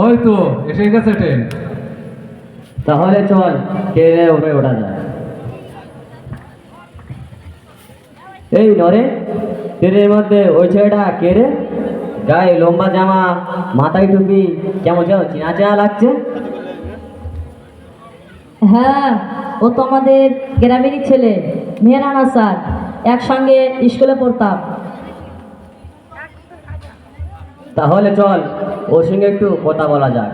ওই তো এসে গেছে ট্রেন তাহলে চল ট্রেনে উপরে ওঠা যায় এই নরে ট্রেনের মধ্যে ওই ছেলেটা কে রে? গায়ে লম্বা জামা মাথায় টুপি কেমন যেন চেনা চেনা লাগছে। হ্যাঁ ও তো আমাদের গ্রামেরই ছেলে মেহরানা স্যার একসঙ্গে স্কুলে পড়তাম। তাহলে চল ওর সঙ্গে একটু কথা বলা যাক।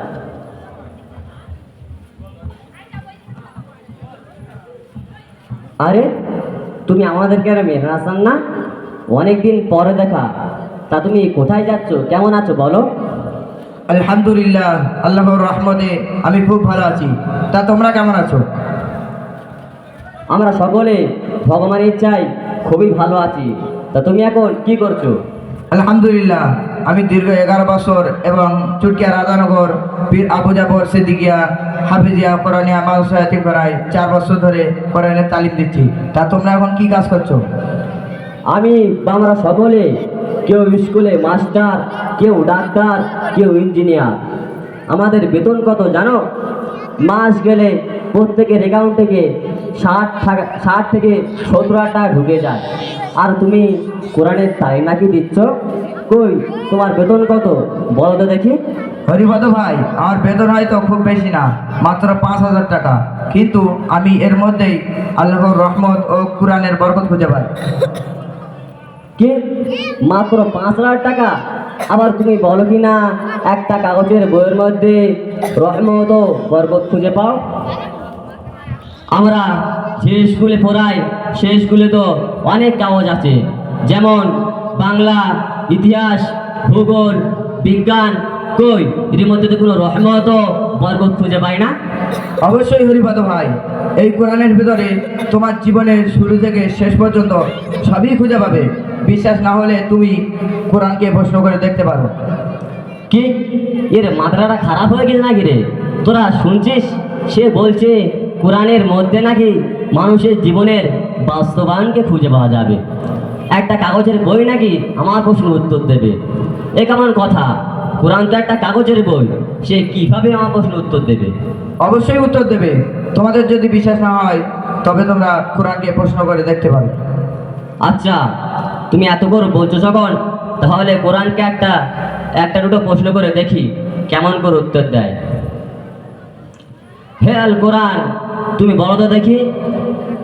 আরে তুমি আমাদের গ্রামে হাসান না? অনেকদিন পরে দেখা। তা তুমি কোথায় যাচ্ছ? কেমন আছো বলো? আলহামদুলিল্লাহ আল্লাহর রহমতে আমি খুব ভালো আছি। তা তোমরা কেমন আছো? আমরা সকলে ভগবানের ইচ্ছায় খুবই ভালো আছি। তা তুমি এখন কি করছ? আলহামদুলিল্লাহ আমি দীর্ঘ এগারো বছর এবং চুটকিয়া রাধানগর পীর আবু জাফর সিদ্দিকিয়া, হাফিজিয়া কোরআনিয়া মাউসায়াতি করায় চার বছর ধরে কোরআনের তালিম দিচ্ছি। তা তোমরা এখন কি কাজ করছ? আমি আমরা সকলে, কেউ স্কুলে মাস্টার, কেউ ডাক্তার, কেউ ইঞ্জিনিয়ার। আমাদের বেতন কত জানো? মাস গেলে প্রত্যেকের অ্যাকাউন্ট থেকে ষাট টাকা ষাট থেকে সত্তর টাকা ঢুকে যায়। আর তুমি কোরআনের তাই নাকি দিচ্ছ? কই? তোমার বেতন কত? বলো তো দেখি। হরিপদ ভাই আমার বেতন হয়তো খুব বেশি না মাত্র পাঁচ হাজার টাকা। কিন্তু আমি এর মধ্যেই আল্লাহর রহমত ও কোরআনের বরকত খুঁজে পাই। কি? মাত্র পাঁচ হাজার টাকা? আবার তুমি বলো কি না একটা কাগজের বইয়ের মধ্যে রহমত ও বরকত খুঁজে পাও? আমরা যে স্কুলে পড়াই সেই স্কুলে তো অনেক কাগজ আছে। যেমন বাংলা ইতিহাস ভূগোল বিজ্ঞান কই? এর মধ্যে তো কোনো রহমত বরকত খুঁজে পায় না। অবশ্যই হরিপদ ভাই এই কোরআনের ভিতরে তোমার জীবনের শুরু থেকে শেষ পর্যন্ত সবই খুঁজে পাবে। বিশ্বাস না হলে তুমি কোরআনকে প্রশ্ন করে দেখতে পারো। কি? এর মাত্রাটা খারাপ হয়ে গেছে নাকি রে? তোরা শুনছিস? সে বলছে কোরআনের মধ্যে নাকি মানুষের জীবনের বাস্তবায়নকে খুঁজে পাওয়া যাবে। একটা কাগজের বই নাকি আমার প্রশ্ন উত্তর দেবে। এ কেমন কথা কোরআন তো একটা কাগজের বই সে কীভাবে আমার প্রশ্ন উত্তর দেবে? অবশ্যই উত্তর দেবে। তোমাদের যদি বিশ্বাস না হয় তবে তোমরা কোরআনকে প্রশ্ন করে দেখতে পারো। আচ্ছা তুমি এত করে বলছো যখন তাহলে কোরআনকে একটা একটা দুটো প্রশ্ন করে দেখি কেমন করে উত্তর দেয়। হে আল কোরআন তুমি বলো তো দেখি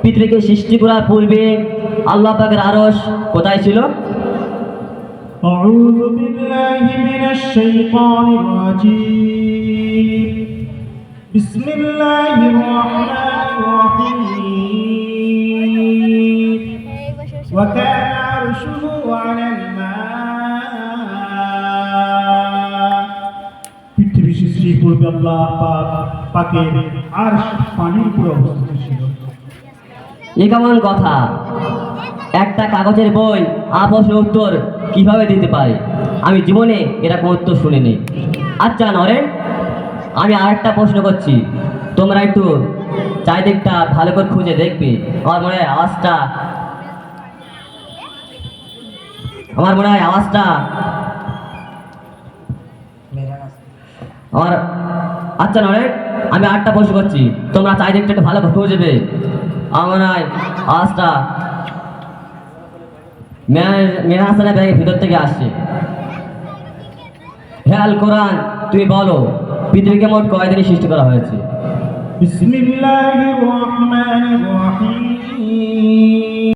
পৃথিবীকে সৃষ্টি করার পূর্বে আল্লাহ পাকের আরস কোথায় ছিল أعوذ بالله من الشيطان الرجيم بسم الله الرحمن الرحيم وكان عرشه على الماء পৃথিবী সৃষ্টি পূর্বে আল্লাহ পাক পাকের আর পানির উপরে অবস্থিত ছিল এ কেমন কথা একটা কাগজের বই আপস উত্তর কীভাবে দিতে পারে? আমি জীবনে এরকম উত্তর শুনিনি। আচ্ছা নরেন, আমি আরেকটা প্রশ্ন করছি। তোমরা একটু চারিদিকটা ভালো করে খুঁজে দেখবে। আমার মনে হয় আওয়াজটা আমার মনে হয় আওয়াজটা আমার আচ্ছা নরেন, আমি আরেকটা প্রশ্ন করছি। তোমরা চারিদিকটা একটু ভালো করে খুঁজবে আমার মনে হয় আওয়াজটা মেরা হাসানের ব্যাগের ভিতর থেকে আসছে। হে আল কোরআন, তুমি বলো, পৃথিবীকে মোট কয়দিনে সৃষ্টি করা হয়েছে? বিসমিল্লাহির রহমানির রহিম।